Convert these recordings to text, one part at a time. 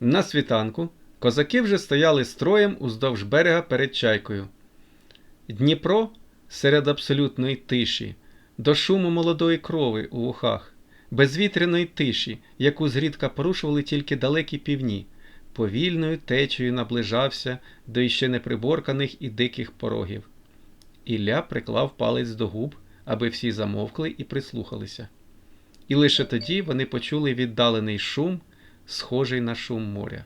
На світанку козаки вже стояли строєм уздовж берега перед чайкою. Дніпро серед абсолютної тиші, до шуму молодої крови у вухах, безвітряної тиші, яку зрідка порушували тільки далекі півні, повільною течею наближався до іще неприборканих і диких порогів. Ілля приклав палець до губ, аби всі замовкли і прислухалися. І лише тоді вони почули віддалений шум, схожий на шум моря.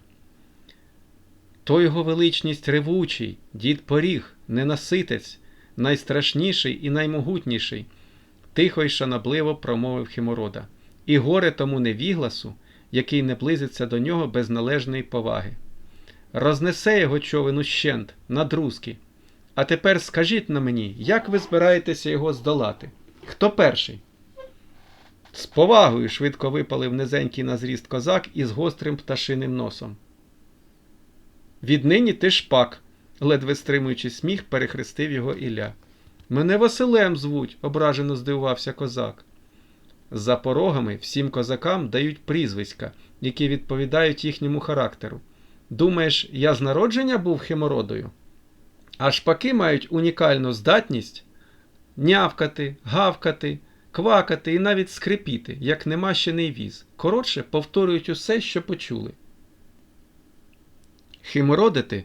То його величність ревучий, дід поріг, ненаситець, найстрашніший і наймогутніший, тихо й шанобливо промовив Химорода, і горе тому невігласу, який не близиться до нього без належної поваги. Рознесе його човен ущент на друзки. А тепер скажіть на мені, як ви збираєтеся його здолати? Хто перший? З повагою швидко випалив низенький на зріст козак із гострим пташиним носом. Віднині ти шпак, ледве стримуючи сміх, перехрестив його Ілля. Мене Василем звуть, ображено здивувався козак. За порогами всім козакам дають прізвиська, які відповідають їхньому характеру. Думаєш, я з народження був химородою? А шпаки мають унікальну здатність нявкати, гавкати, квакати і навіть скрипіти, як немащений віз. Коротше, повторюють усе, що почули. Химородити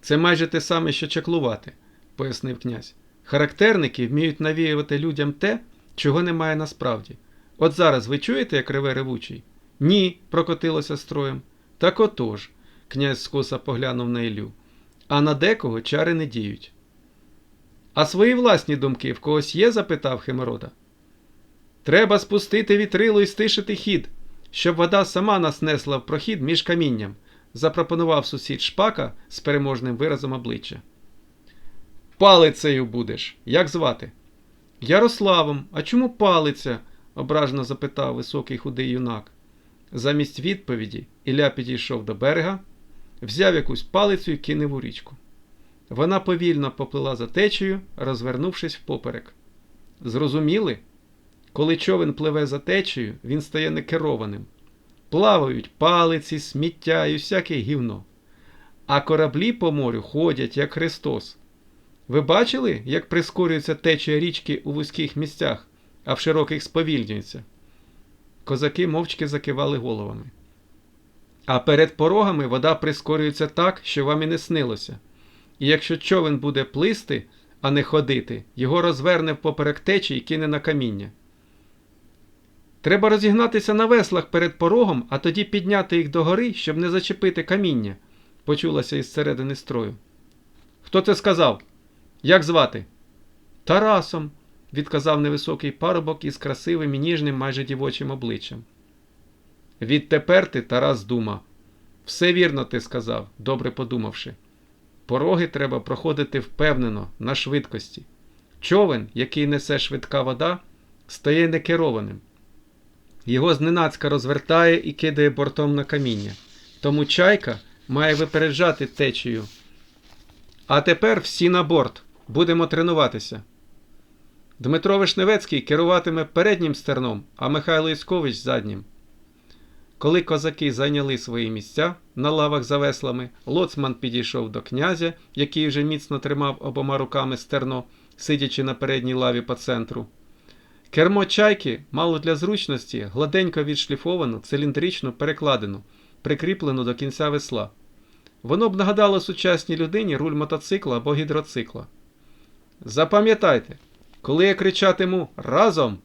це майже те саме, що чаклувати, пояснив князь. Характерники вміють навіювати людям те, чого немає насправді. От зараз ви чуєте, як реве ревучий? Ні, прокотилося строєм. Так отож, князь скоса поглянув на Іллю. А на декого чари не діють. А свої власні думки в когось є? запитав Химорода. Треба спустити вітрило і стишити хід, щоб вода сама нас несла в прохід між камінням, запропонував сусід шпака з переможним виразом обличчя. Палицею будеш. Як звати? Ярославом. А чому палиця? ображено запитав високий худий юнак. Замість відповіді Ілля підійшов до берега, взяв якусь палицю і кинув у річку. Вона повільно поплила за течею, розвернувшись впоперек. Зрозуміли? Коли човен пливе за течею, він стає некерованим. Плавають палиці, сміття і всяке гівно. А кораблі по морю ходять, як Христос. Ви бачили, як прискорюється течія річки у вузьких місцях, а в широких сповільнюється? Козаки мовчки закивали головами. А перед порогами вода прискорюється так, що вам і не снилося. І якщо човен буде плисти, а не ходити, його розверне впоперек течі і кине на каміння. Треба розігнатися на веслах перед порогом, а тоді підняти їх догори, щоб не зачепити каміння, почулася із середини строю. Хто це сказав? Як звати? Тарасом, відказав невисокий парубок із красивим і ніжним майже дівочим обличчям. Відтепер ти, Тарас Дума. Все вірно ти сказав, добре подумавши. Пороги треба проходити впевнено, на швидкості. Човен, який несе швидка вода, стає некерованим. Його зненацька розвертає і кидає бортом на каміння. Тому чайка має випереджати течію. А тепер всі на борт. Будемо тренуватися. Дмитро Вишневецький керуватиме переднім стерном, а Михайло Іскович заднім. Коли козаки зайняли свої місця на лавах за веслами, лоцман підійшов до князя, який вже міцно тримав обома руками стерно, сидячи на передній лаві по центру. Кермо чайки мало для зручності гладенько відшліфовану циліндричну перекладину, прикріплену до кінця весла. Воно б нагадало сучасній людині руль мотоцикла або гідроцикла. Запам'ятайте, коли я кричатиму разом,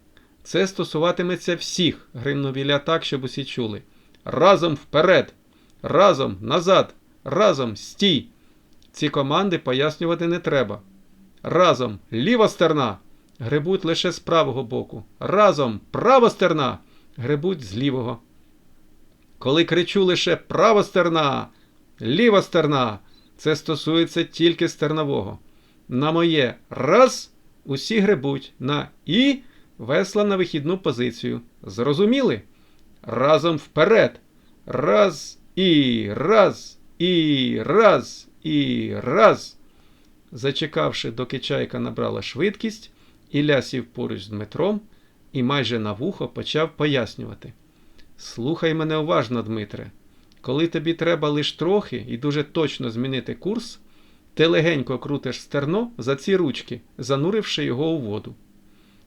це стосуватиметься всіх, гримнув Ілля так, щоб усі чули. Разом вперед, разом назад, разом стій. Ці команди пояснювати не треба. Разом ліва стерна. Грибуть лише з правого боку. Разом права стерна. Грибуть з лівого. Коли кричу лише права стерна, ліва стерна, це стосується тільки стернового. На моє раз усі грибуть, на і весла на вихідну позицію. Зрозуміли? Разом вперед. Раз і раз, і раз, і раз. Зачекавши, доки чайка набрала швидкість, Ілля сів поруч з Дмитром і майже на вухо почав пояснювати. Слухай мене уважно, Дмитре. Коли тобі треба лиш трохи і дуже точно змінити курс, ти легенько крутиш стерно за ці ручки, зануривши його у воду.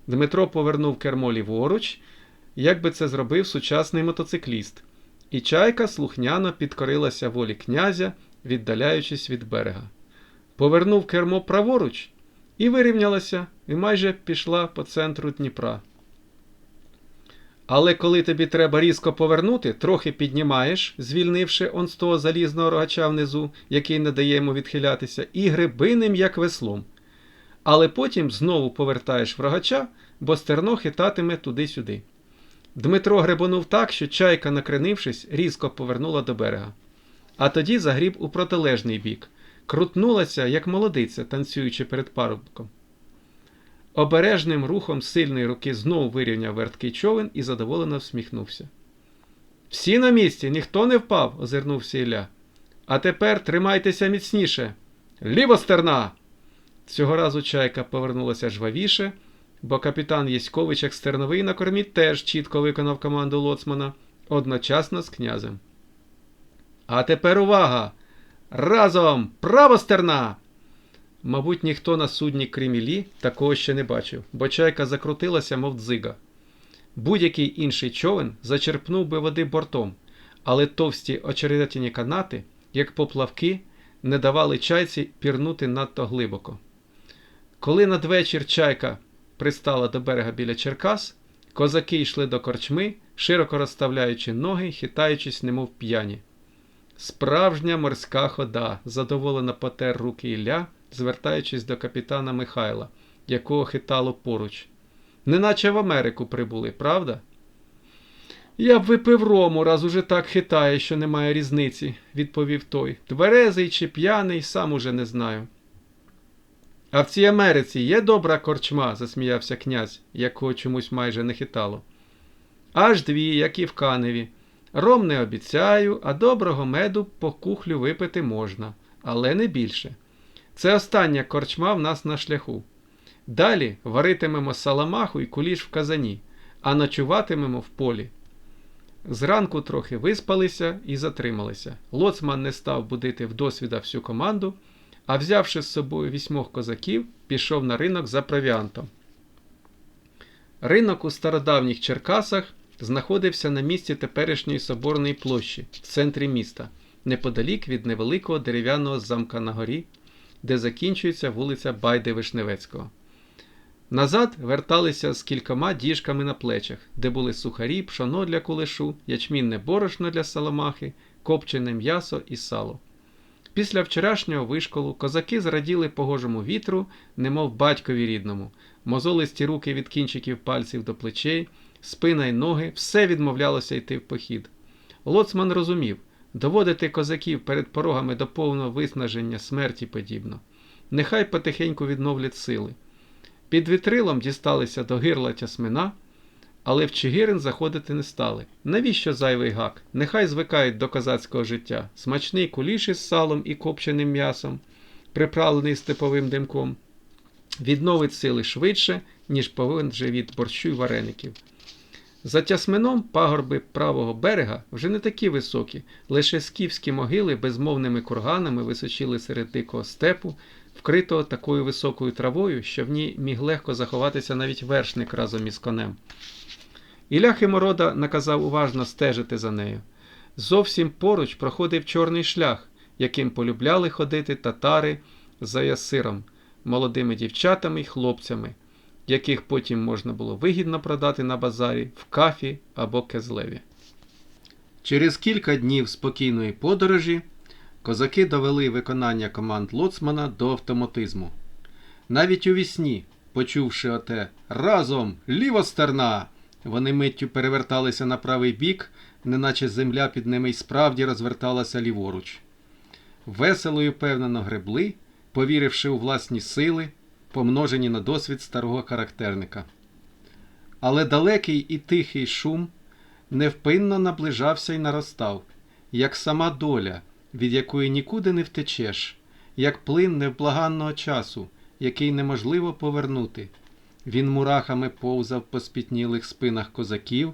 Дмитро повернув кермо ліворуч, як би це зробив сучасний мотоцикліст, і чайка слухняно підкорилася волі князя, віддаляючись від берега. Повернув кермо праворуч і вирівнялася, і майже пішла по центру Дніпра. Але коли тобі треба різко повернути, трохи піднімаєш, звільнивши он з того залізного рогача внизу, який не дає йому відхилятися, і грибиним, як веслом. Але потім знову повертаєш в рогача, бо стерно хитатиме туди-сюди. Дмитро гребонув так, що чайка, накренившись, різко повернула до берега. А тоді загріб у протилежний бік, крутнулася, як молодиця, танцюючи перед парубком. Обережним рухом сильної руки знову вирівняв верткий човен і задоволено всміхнувся. Всі на місці, ніхто не впав, озирнувся Ілля. А тепер тримайтеся міцніше. Ліво стерна! Цього разу чайка повернулася жвавіше, бо капітан Єськович, як стерновий на кормі, теж чітко виконав команду лоцмана одночасно з князем. А тепер увага! Разом! Право стерна! Мабуть, ніхто на судні крім такого ще не бачив, бо чайка закрутилася, мов дзига. Будь-який інший човен зачерпнув би води бортом, але товсті очеретяні канати, як поплавки, не давали чайці пірнути надто глибоко. Коли надвечір чайка пристала до берега біля Черкас, козаки йшли до корчми, широко розставляючи ноги, хитаючись, немов п'яні. Справжня морська хода, задоволено потер руки Ілля, звертаючись до капітана Михайла, якого хитало поруч. Неначе в Америку прибули, правда? Я б випив рому, раз уже так хитає, що немає різниці, відповів той. Тверезий чи п'яний, сам уже не знаю. А в цій Америці є добра корчма, засміявся князь, якого чомусь майже не хитало. Аж дві, як і в каневі. Ром не обіцяю, а доброго меду по кухлю випити можна, але не більше. Це остання корчма в нас на шляху. Далі варитимемо саламаху і куліш в казані, а ночуватимемо в полі. Зранку трохи виспалися і затрималися. Лоцман не став будити вдосвіда всю команду, а взявши з собою вісьмох козаків, пішов на ринок за провіантом. Ринок у стародавніх Черкасах знаходився на місці теперішньої соборної площі в центрі міста, неподалік від невеликого дерев'яного замка на горі, де закінчується вулиця Байди Вишневецького. Назад верталися з кількома діжками на плечах, де були сухарі, пшоно для кулешу, ячмінне борошно для саламахи, копчене м'ясо і сало. Після вчорашнього вишколу козаки зраділи погожому вітру, немов батькові рідному, мозолисті руки від кінчиків пальців до плечей, спина й ноги, все відмовлялося йти в похід. Лоцман розумів, доводити козаків перед порогами до повного виснаження смерті подібно. Нехай потихеньку відновлять сили. Під вітрилом дісталися до гирла тясмина, але в Чигирин заходити не стали. Навіщо зайвий гак? Нехай звикають до козацького життя. Смачний куліш із салом і копченим м'ясом, приправлений степовим димком, відновить сили швидше, ніж повинен же від борщу й вареників. За тясмином пагорби правого берега вже не такі високі, лише скіфські могили безмовними курганами височили серед дикого степу, вкритого такою високою травою, що в ній міг легко заховатися навіть вершник разом із конем. Ілля Химорода наказав уважно стежити за нею. Зовсім поруч проходив чорний шлях, яким полюбляли ходити татари за ясиром, молодими дівчатами й хлопцями, яких потім можна було вигідно продати на базарі в кафі або кезлеві. Через кілька днів спокійної подорожі козаки довели виконання команд лоцмана до автоматизму. Навіть у вісні, почувши оте разом ліво стерна, вони миттю переверталися на правий бік, неначе земля під ними й справді розверталася ліворуч. Весело й впевнено гребли, повіривши у власні сили, помножені на досвід старого характерника. Але далекий і тихий шум невпинно наближався і наростав, як сама доля, від якої нікуди не втечеш, як плин невблаганного часу, який неможливо повернути. Він мурахами повзав по спітнілих спинах козаків,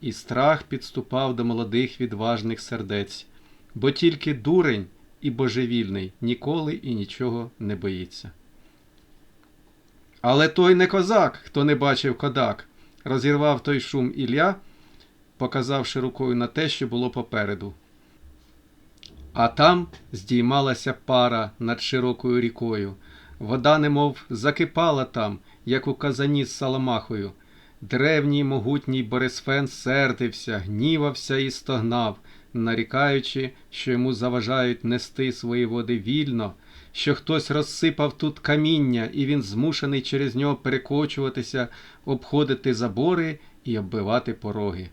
і страх підступав до молодих відважних сердець, бо тільки дурень і божевільний ніколи і нічого не боїться. Але той не козак, хто не бачив кодак, розірвав той шум Ілля, показавши рукою на те, що було попереду. А там здіймалася пара над широкою рікою. Вода немов закипала там, як у казані з саламахою. Древній могутній Борисфен сердився, гнівався і стогнав, нарікаючи, що йому заважають нести свої води вільно, що хтось розсипав тут каміння, і він змушений через нього перекочуватися, обходити забори і оббивати пороги.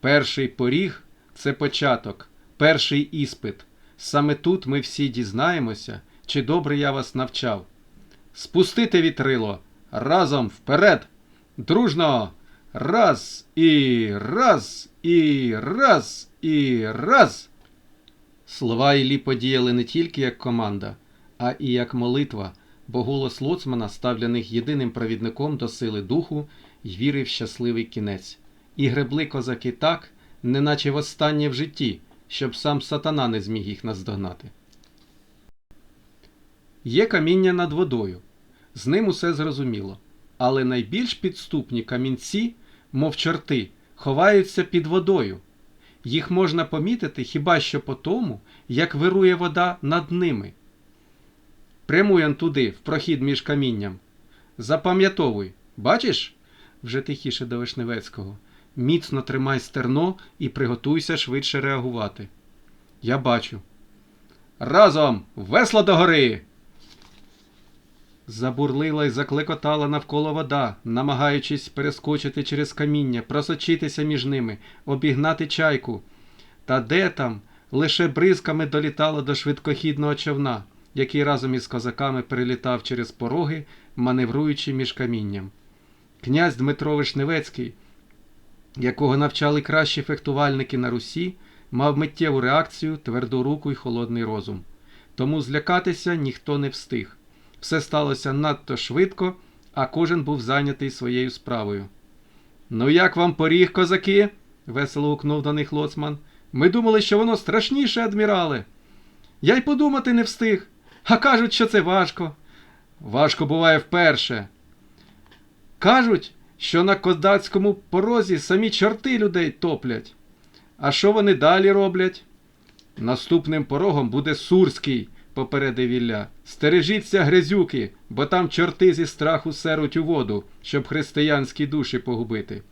Перший поріг це початок, перший іспит. Саме тут ми всі дізнаємося, чи добре я вас навчав. Спустити вітрило разом вперед! Дружно! Раз і раз, і раз, і раз. Слова Іллі подіяли не тільки як команда, а і як молитва, бо голос лоцмана став для них єдиним провідником до сили духу й віри в щасливий кінець. І гребли козаки так, неначе востаннє в житті, щоб сам сатана не зміг їх наздогнати. Є каміння над водою. З ним усе зрозуміло. Але найбільш підступні камінці, мов чорти, ховаються під водою. Їх можна помітити хіба що по тому, як вирує вода над ними. Прямуй туди, в прохід між камінням. Запам'ятовуй, бачиш? вже тихіше до Вишневецького. Міцно тримай стерно і приготуйся швидше реагувати. Я бачу. Разом! Весла догори! Забурлила й заклекотала навколо вода, намагаючись перескочити через каміння, просочитися між ними, обігнати чайку. Та де там лише бризками долітало до швидкохідного човна, який разом із козаками перелітав через пороги, маневруючи між камінням. Князь Дмитро Вишневецький, якого навчали кращі фехтувальники на Русі, мав миттєву реакцію, тверду руку й холодний розум. Тому злякатися ніхто не встиг. Все сталося надто швидко, а кожен був зайнятий своєю справою. Ну, як вам поріг, козаки? весело гукнув до них лоцман. Ми думали, що воно страшніше, адмірале. Я й подумати не встиг. А кажуть, що це важко. Важко буває вперше. Кажуть, що на кодацькому порозі самі чорти людей топлять. А що вони далі роблять? Наступним порогом буде Сурський попередив Ілля. Стережіться, грязюки, бо там чорти зі страху серуть у воду, щоб християнські душі погубити.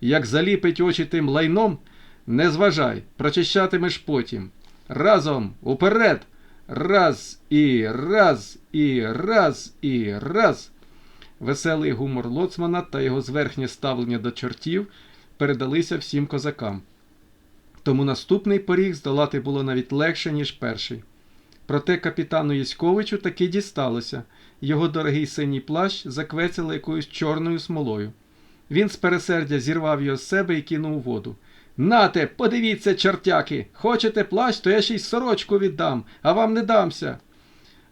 Як заліпить очі тим лайном, не зважай, прочищатимеш потім. Разом уперед! Раз і раз, і раз, і раз. Веселий гумор лоцмана та його зверхнє ставлення до чортів передалися всім козакам. Тому наступний поріг здолати було навіть легше, ніж перший. Проте капітану Яськовичу таки дісталося. Його дорогий синій плащ заквецяло якоюсь чорною смолою. Він з пересердя зірвав його з себе і кинув у воду. Нате, подивіться, чортяки! Хочете плащ, то я ще й сорочку віддам, а вам не дамся.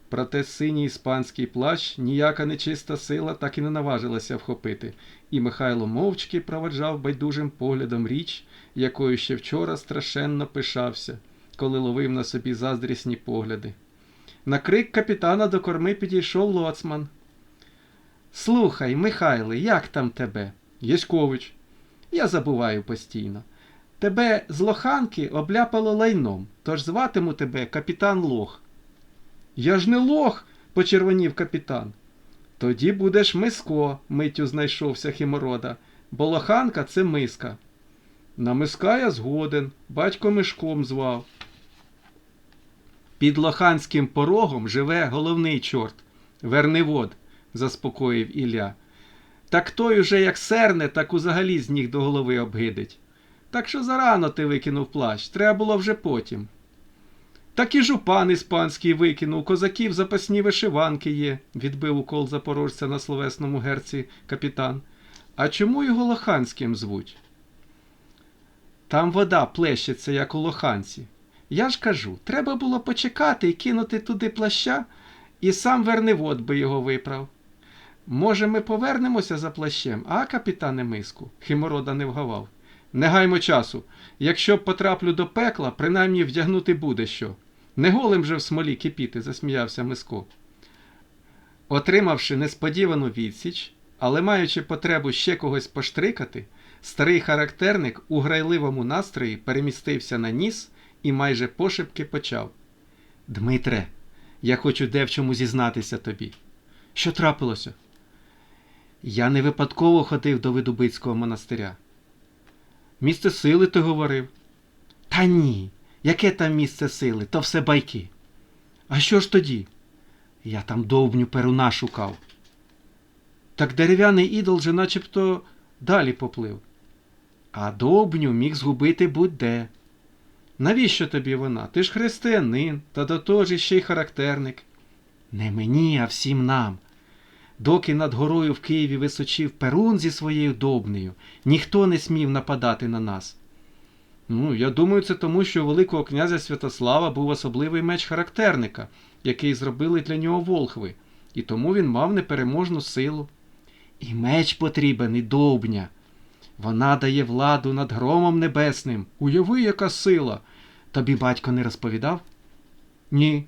Проте синій іспанський плащ ніяка нечиста сила так і не наважилася вхопити, і Михайло мовчки проведжав байдужим поглядом річ, якою ще вчора страшенно пишався коли ловив на собі заздрісні погляди. На крик капітана до корми підійшов лоцман. Слухай, Михайле, як там тебе? Єськович. Я забуваю постійно. Тебе з лоханки обляпало лайном, тож зватиму тебе капітан Лох. Я ж не лох, почервонів капітан. Тоді будеш миско, миттю знайшовся химорода, бо лоханка це миска. На миска я згоден, батько мишком звав. Під лоханським порогом живе головний чорт, Верневод, заспокоїв Ілля. Так той уже як серне, так узагалі з ніг до голови обгидить. Так що зарано ти викинув плащ, треба було вже потім. Так і жупан іспанський викинув, козаків запасні вишиванки є, відбив укол запорожця на словесному герці капітан. А чому його лоханським звуть? Там вода плещеться, як у лоханці. Я ж кажу, треба було почекати і кинути туди плаща, і сам Верневод би його виправ. Може, ми повернемося за плащем, а, капітане миску? Химорода не вгавав. Не гаймо часу. Якщо потраплю до пекла, принаймні вдягнути буде що. Не голим же в смолі кипіти, засміявся Миско. Отримавши несподівану відсіч, але маючи потребу ще когось поштрикати, старий характерник у грайливому настрої перемістився на ніс і майже пошепки почав. Дмитре, я хочу де в чому зізнатися тобі. Що трапилося? Я не випадково ходив до Видубицького монастиря. Місце сили ти говорив. Та ні, яке там місце сили, то все байки. А що ж тоді? Я там довбню перуна шукав. Так дерев'яний ідол же начебто далі поплив. А довбню міг згубити будь-де. Навіщо тобі вона? Ти ж християнин, та до того ж ще й характерник. Не мені, а всім нам. Доки над горою в Києві височив Перун зі своєю довбнею, ніхто не смів нападати на нас. Ну, я думаю, це тому, що у Великого князя Святослава був особливий меч характерника, який зробили для нього волхви, і тому він мав непереможну силу. І меч потрібен, і довбня. Вона дає владу над громом небесним. Уяви, яка сила. Тобі батько не розповідав? Ні.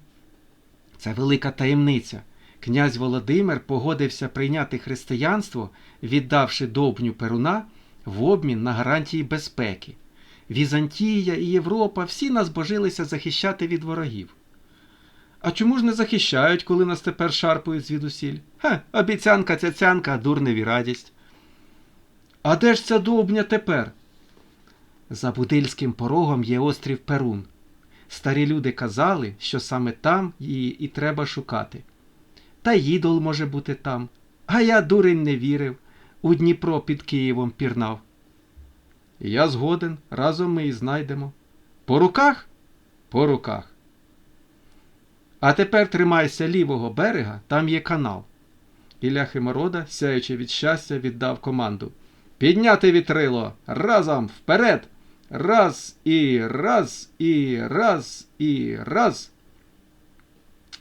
Це велика таємниця. Князь Володимир погодився прийняти християнство, віддавши довбню Перуна в обмін на гарантії безпеки. Візантія і Європа всі нас божилися захищати від ворогів. А чому ж не захищають, коли нас тепер шарпають звідусіль? Ха, обіцянка цяцянка, дурневі радість. А де ж ця довбня тепер? За будильським порогом є острів Перун. Старі люди казали, що саме там її і треба шукати. Та їдол може бути там. А я, дурень, не вірив. У Дніпро під Києвом пірнав. Я згоден, разом ми і знайдемо. По руках? По руках. А тепер тримайся лівого берега, там є канал. Ілля Химорода, сяючи від щастя, віддав команду. Підняти вітрило! Разом вперед! Раз і раз, і раз, і раз.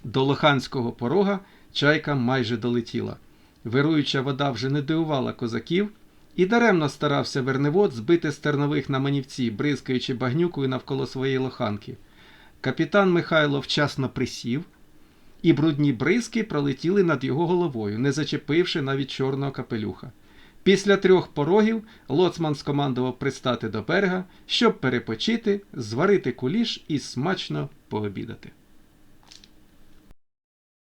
До Лоханського порога чайка майже долетіла. Вируюча вода вже не дивувала козаків, і даремно старався Верневод збити стернових на манівці, бризкаючи багнюкою навколо своєї лоханки. Капітан Михайло вчасно присів, і брудні бризки пролетіли над його головою, не зачепивши навіть чорного капелюха. Після трьох порогів лоцман скомандував пристати до берега, щоб перепочити, зварити куліш і смачно пообідати.